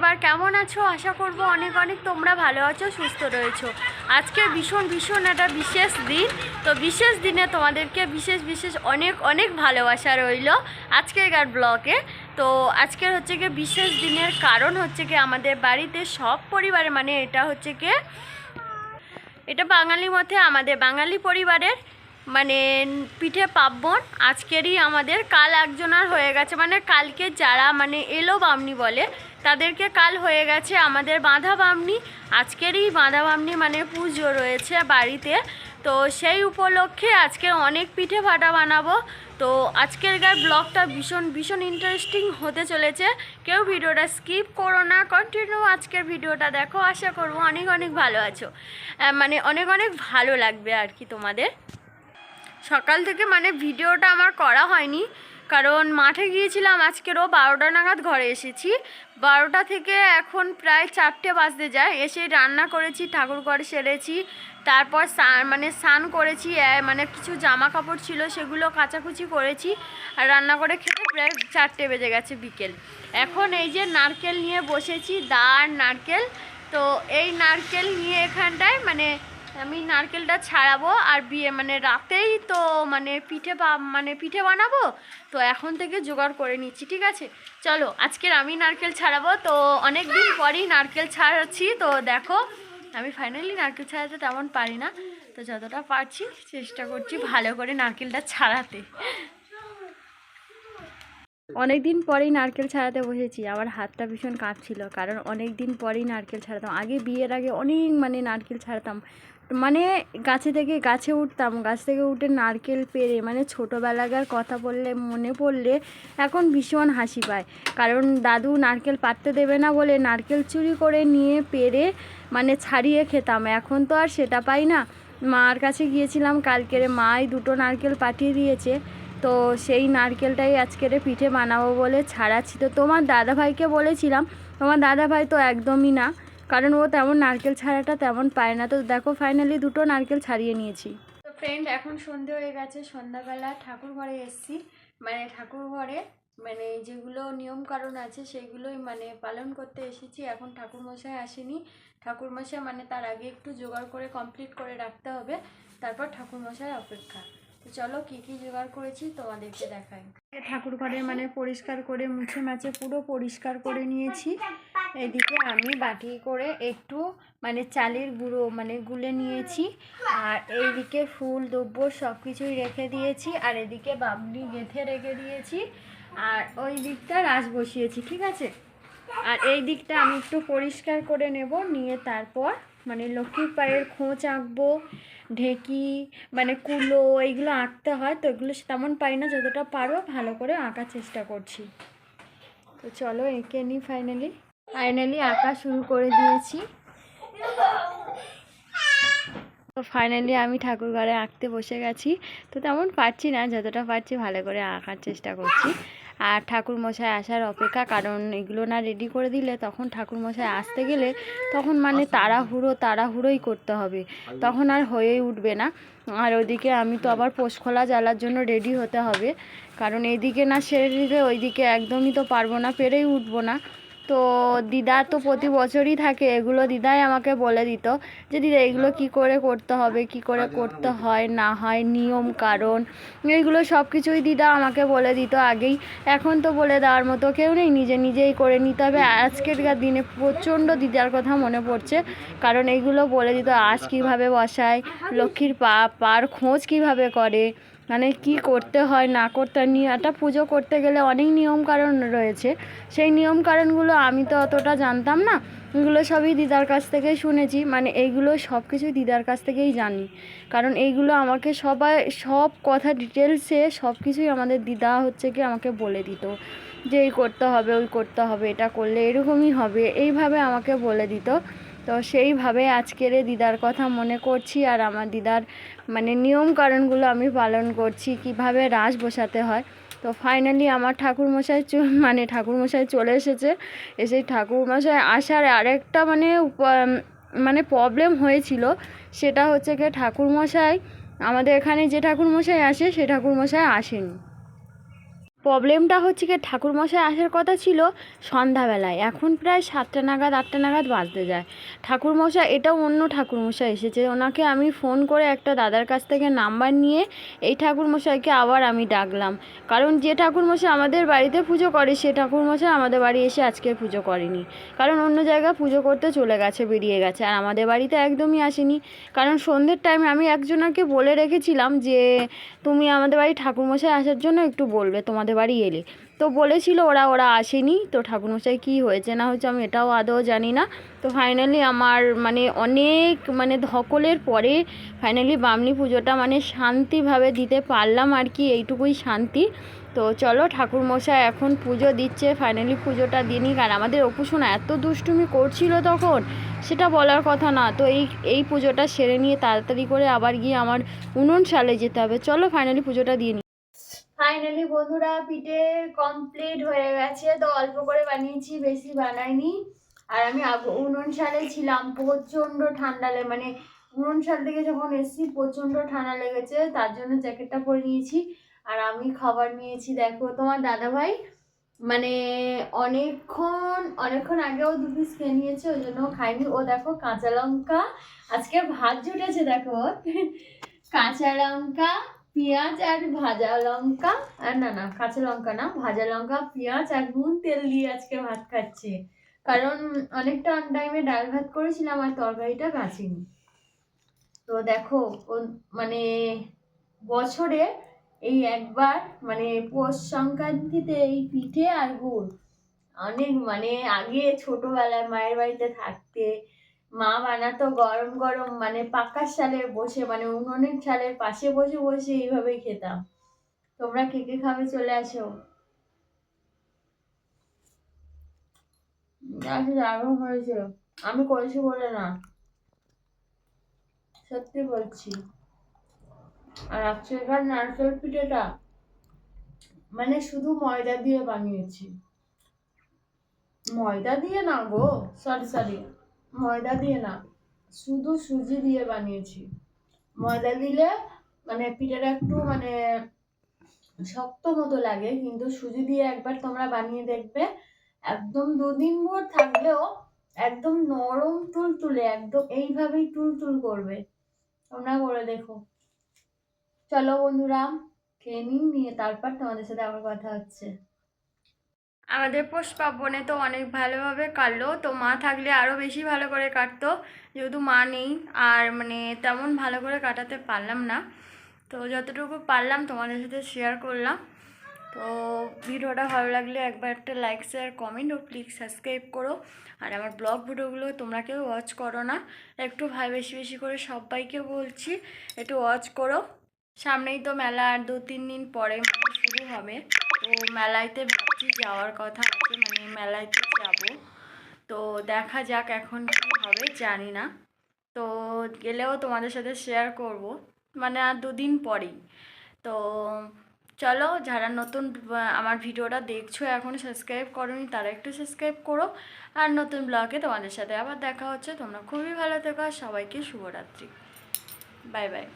পরিবার, কেমন আছো? আশা করব অনেক অনেক তোমরা ভালো আছো, সুস্থ রয়েছো। আজকে ভীষণ ভীষণ একটা বিশেষ দিন। তো বিশেষ দিনে তোমাদেরকে বিশেষ বিশেষ অনেক অনেক ভালোবাসা রইল আজকেরকার ব্লগে। তো আজকের হচ্ছে গিয়ে বিশেষ দিনের কারণ হচ্ছে কি আমাদের বাড়িতে সব পরিবারে মানে এটা হচ্ছে কি এটা বাঙালি মধ্যে আমাদের বাঙালি পরিবারের মানে পিঠে পার্বণ আজকেরই আমাদের কাল একজনার হয়ে গেছে। মানে কালকে যারা মানে এলো বামনি বলে তাদেরকে কাল হয়ে গেছে আমাদের বাঁধা বামনি। আজকেরই বাঁধা বামনি মানে পুজো রয়েছে বাড়িতে। তো সেই উপলক্ষে আজকে অনেক পিঠে ভাটা বানাবো। তো আজকেরকার ব্লগটা ভীষণ ভীষণ ইন্টারেস্টিং হতে চলেছে। কেউ ভিডিওটা স্কিপ করো না কন্টিনিউ আজকের ভিডিওটা দেখো। আশা করব অনেক অনেক ভালো আছো। মানে অনেক অনেক ভালো লাগবে আর কি তোমাদের। সকাল থেকে মানে ভিডিওটা আমার করা হয়নি। কারণ মাঠে গিয়েছিলাম আজকেরও বারোটা নাগাদ ঘরে এসেছি। বারোটা থেকে এখন প্রায় চারটে বাজতে যায়। এসে রান্না করেছি ঠাকুর ঘরে সেরেছি, তারপর মানে স্নান করেছি মানে কিছু জামা কাপড় ছিল সেগুলো কাচাকুচি করেছি আর রান্না করে খেতে প্রায় চারটে বেজে গেছে বিকেল। এখন এই যে নারকেল নিয়ে বসেছি, দা আর নারকেল। তো এই নারকেল নিয়ে এখানটায় মানে আমি নারকেলটা ছাড়াবো আর বিয়ে মানে রাতেই তো মানে পিঠে মানে পিঠে বানাবো, তো এখন থেকে জোগাড় করে নিচ্ছি, ঠিক আছে? চলো, আজকের আমি নারকেল ছাড়াবো, তো অনেক দিন পরেই নারকেল ছাড়াচ্ছি, তো দেখো, আমি ফাইনালি নারকেল ছাড়াতে তেমন পারি না, তো যতটা পারছি চেষ্টা করছি ভালো করে নারকেলটা ছাড়াতে। অনেক দিন পরেই নারকেল ছাড়াতে বসেছি আমার হাতটা ভীষণ কাঁপছিল, কারণ অনেক দিন পরেই নারকেল ছাড়াতাম, আগে বিয়ের আগে অনেক মানে নারকেল ছাড়াতাম মানে গাছে থেকে গাছে উঠতাম, গাছ থেকে উঠে নারকেল পেরে মানে ছোটোবেলাকার কথা বললে, মনে পড়লে এখন ভীষণ হাসি পায়। কারণ দাদু নারকেল পাততে দেবে না বলে নারকেল চুরি করে নিয়ে পেরে মানে ছাড়িয়ে খেতাম। এখন তো আর সেটা পাই না। মার কাছে গিয়েছিলাম কালকেরে মাই দুটো নারকেল পাঠিয়ে দিয়েছে। তো সেই নারকেলটাই আজকের পিঠে বানাবো বলে ছাড়াচ্ছি। তো তোমার দাদাভাইকে বলেছিলাম, তোমার দাদাভাই তো একদমই না। কারণ ও তেমন নারকেল ছাড়াটা তেমন পায় না। তো দেখো ফাইনালি দুটো নারকেল ছাড়িয়ে নিয়েছি। তো ফ্রেন্ড এখন সন্ধে হয়ে গেছে সন্ধ্যাবেলা ঠাকুর ঘরে এসেছি। মানে ঠাকুর ঘরে মানে যেগুলো নিয়ম কারণ আছে সেগুলোই মানে পালন করতে এসেছি। এখন ঠাকুর মশাই আসেনি। ঠাকুর মশাই মানে তার আগে একটু জোগাড় করে কমপ্লিট করে রাখতে হবে। তারপর ঠাকুর মশাই অপেক্ষা। তো চলো কি কি জোগাড় করেছি তোমাদেরকে দেখাই। ঠাকুর ঘরে মানে পরিষ্কার করে মুছে মাছে পুরো পরিষ্কার করে নিয়েছি। এদিকে আমি বাটি করে একটু মানে চালের গুঁড়ো মানে গুলে নিয়েছি। আর এইদিকে ফুল দ্রব্য সব কিছুই রেখে দিয়েছি। আর এদিকে বাবলি গেঁথে রেখে দিয়েছি। আর ওই দিকটা রাস বসিয়েছি, ঠিক আছে? আর এই দিকটা আমি একটু পরিষ্কার করে নেব, নিয়ে তারপর মানে লক্ষ্মীর পায়ের খোঁচ আঁকবো, ঢেকি মানে কুলো, এইগুলো আঁকতে হয়, তো এগুলো তেমন পাই না, যতটা পারো ভালো করে আঁকার চেষ্টা করছি। তো চলো এঁকে নিই ফাইনালি ফাইনালি আঁকা শুরু করে দিয়েছি। তো ফাইনালি আমি ঠাকুর ঘরে আঁকতে বসে গেছি। তো তেমন পারছি না, যতটা পারছি ভালো করে আঁকার চেষ্টা করছি। আর ঠাকুর মশাই আসার অপেক্ষা, কারণ এগুলো না রেডি করে দিলে তখন ঠাকুর মশাই আসতে গেলে তখন মানে তাড়াহুড়ো, তাড়াহুড়োই করতে হবে। তখন আর হয়েই উঠবে না। আর ওইদিকে আমি তো আবার পোষখোলা জ্বালার জন্য রেডি হতে হবে। কারণ এদিকে না সেরে দিলে ওইদিকে একদমই তো পারব না, পেরেই উঠবো না। তো দিদা তো প্রতি বছরই থাকে, এগুলো দিদাই আমাকে বলে দিত যে, দিদা, এগুলো কি করে করতে হবে, কি করে করতে হয়, না হয়, নিয়ম, কারণ এইগুলো সব কিছুই দিদা আমাকে বলে দিত আগেই। এখন তো বলে দেওয়ার মতো কেউ নেই, নিজে নিজেই করে নিতে হবে। আজকেরকার দিনে প্রচণ্ড দিদার কথা মনে পড়ছে, কারণ এইগুলো বলে দিত আঁশ কীভাবে বসায়, লক্ষ্মীর পা, পার খোঁজ কীভাবে করে? মানে কি করতে হয়, না করতে হয়, নিয়ে একটা পুজো করতে গেলে অনেক নিয়ম কারণ রয়েছে। সেই নিয়ম কারণগুলো আমি তো অতটা জানতাম না। এগুলো সবই দিদার কাছ থেকেই শুনেছি। মানে এইগুলো সব কিছুই দিদার কাছ থেকেই জানি। কারণ এইগুলো আমাকে সবাই, সব কথা ডিটেলসে সব কিছুই আমাদের দিদা হচ্ছে কি আমাকে বলে দিত। যে এই করতে হবে, ওই করতে হবে, এটা করলে এরকমই হবে, এইভাবে আমাকে বলে দিত। তো সেইভাবে আজকের দিদার কথা মনে করছি আর আমার দিদার মানে নিয়ম কারণগুলো আমি পালন করছি, কীভাবে রাস বসাতে হয়। তো ফাইনালি আমার ঠাকুরমশাই মানে ঠাকুরমশাই চলে এসেছে। এসে ঠাকুরমশাই আসার আরেকটা মানে মানে প্রবলেম হয়েছিল। সেটা হচ্ছে কি ঠাকুরমশাই, আমাদের এখানে যে ঠাকুরমশাই আসে, সে ঠাকুরমশাই আসেনি। প্রবলেমটা হচ্ছে কি, ঠাকুরমশাই আসার কথা ছিল সন্ধ্যাবেলায়। এখন প্রায় সাতটা নাগাদ, আটটা নাগাদ বাজতে যায়। ঠাকুরমশাই, এটাও অন্য ঠাকুরমশাই এসেছে। ওনাকে আমি ফোন করে একটা দাদার কাছ থেকে নাম্বার নিয়ে এই ঠাকুরমশাইকে আবার আমি ডাকলাম। কারণ যে ঠাকুরমশাই আমাদের বাড়িতে পুজো করে, সে ঠাকুরমশাই আমাদের বাড়ি এসে আজকে পুজো করেনি। কারণ অন্য জায়গায় পুজো করতে চলে গেছে, বেরিয়ে গেছে। আর আমাদের বাড়িতে একদমই আসেনি। কারণ সন্ধ্যের টাইমে আমি একজনকে বলে রেখেছিলাম যে, তুমি আমাদের বাড়ি ঠাকুরমশাই আসার জন্য একটু বলবে। তোমাদের বাড়ি এলে। তো বলেছিল ওরা ওরা আসেনি। তো ঠাকুরমশাই কী হয়েছে না হয়েছে আমি এটাও আদৌ জানি না। তো ফাইনালি আমার মানে অনেক মানে ধকলের পরে ফাইনালি বামনি পুজোটা মানে শান্তিভাবে দিতে পারলাম আর কি, এইটুকুই শান্তি। তো চলো ঠাকুরমশাই এখন পুজো দিচ্ছে ফাইনালি পুজোটা দিনই আর আমাদের অপুসোনা এত দুষ্টুমি করছিল তখন, সেটা বলার কথা না। তো এই এই পুজোটা সেরে নিয়ে তাড়াতাড়ি করে আবার গিয়ে আমার উনুন সালে যেতে হবে। চলো ফাইনালি পুজোটা দিয়ে নিই ফাইনালি বন্ধুরা, পিঠে কমপ্লিট হয়ে গেছে। তো অল্প করে বানিয়েছি, বেশি বানাইনি। আর আমি উনুন সালে ছিলাম, প্রচণ্ড ঠান্ডা মানে উনুন সাল থেকে যখন এসেছি, প্রচণ্ড ঠান্ডা লেগেছে, তার জন্য জ্যাকেটটা পরে নিয়েছি। আর আমি খাবার নিয়েছি, দেখো, তোমার দাদা ভাই মানে অনেকক্ষণ অনেকক্ষণ আগেও দু পিস খেয়ে নিয়েছে, ওই জন্য খাইনি। ও দেখো, কাঁচা লঙ্কা, আজকে ভাত জুটেছে, দেখো। কাঁচা লঙ্কা পেঁয়াজ আর ভাজা লঙ্কা। আর না না, কাঁচা লঙ্কা না, ভাজা লঙ্কা, পেঁয়াজ আর নুন তেল দিয়ে আজকে ভাত খাচ্ছে। কারণ অনেকটা অন টাইমে ডাল ভাত করেছিলাম আর তরকারিটা বাঁচিনি। তো দেখো মানে বছরে এই একবার মানে পৌষ সংক্রান্তিতে এই পিঠে আর গুড়। অনেক মানে আগে ছোটবেলায় মায়ের বাড়িতে থাকতে মা বানাতো গরম গরম মানে পাকার সালে বসে মানে উনুনের চালের পাশে বসে বসে এইভাবেই খেতাম। তোমরা কে কে খাবে চলে আসো। দারুণ হয়েছে। আমি করেছি বলে না। সত্যি বলছি। আর আজকের নারকেল পিঠেটা মানে শুধু ময়দা দিয়ে বানিয়েছি। ময়দা দিয়ে না গো সরি সরি ময়দা দিয়ে না, শুধু সুজি দিয়ে বানিয়েছি। ময়দা দিলে মানে পিঠাটা একটু মানে শক্ত মতো লাগে, কিন্তু সুজি দিয়ে একবার তোমরা বানিয়ে দেখবে। একদম দুদিন ভর থাকলেও একদম নরম তুলতুলে, একদম এইভাবেই তুলতুল করবে। তোমরা করে দেখো। চলো বন্ধুরা, খেয়ে নিন নিয়ে তারপর তোমাদের সাথে আবার কথা হচ্ছে। আমাদের পোষ পার্বণে তো অনেক ভালোভাবে কাটলো, তো মা থাকলে আরও বেশি ভালো করে কাটতো, যেহেতু মা নেই, আর মানে তেমন ভালো করে কাটাতে পারলাম না। তো যতটুকু পারলাম তোমাদের সাথে শেয়ার করলাম। তো ভিডিওটা ভালো লাগলে একবার একটা লাইক শেয়ার কমেন্ট ও প্লিজ সাবস্ক্রাইব করো। আর আমার ব্লগ ভিডিওগুলো তোমরা কেউ ওয়াচ করো না। একটু ভাই বেশি বেশি করে সবাইকে বলছি, একটু ওয়াচ করো। সামনেই তো মেলা, আর দু তিন দিন পরে শুরু হবে। তো মেলাইতে ভাবছি যাওয়ার কথা আছে মানে মেলাইতে যাব। তো দেখা যাক এখন কি হবে, জানি না। তো গেলেও তোমাদের সাথে শেয়ার করব মানে আর দুদিন পরেই। তো চলো, যারা নতুন আমার ভিডিওটা দেখছ এখন সাবস্ক্রাইব করোনি, তারা একটু সাবস্ক্রাইব করো। আর নতুন ব্লগে তোমাদের সাথে আবার দেখা হচ্ছে। তোমরা খুবই ভালো থেকো, আর সবাইকে শুভরাত্রি। Bye bye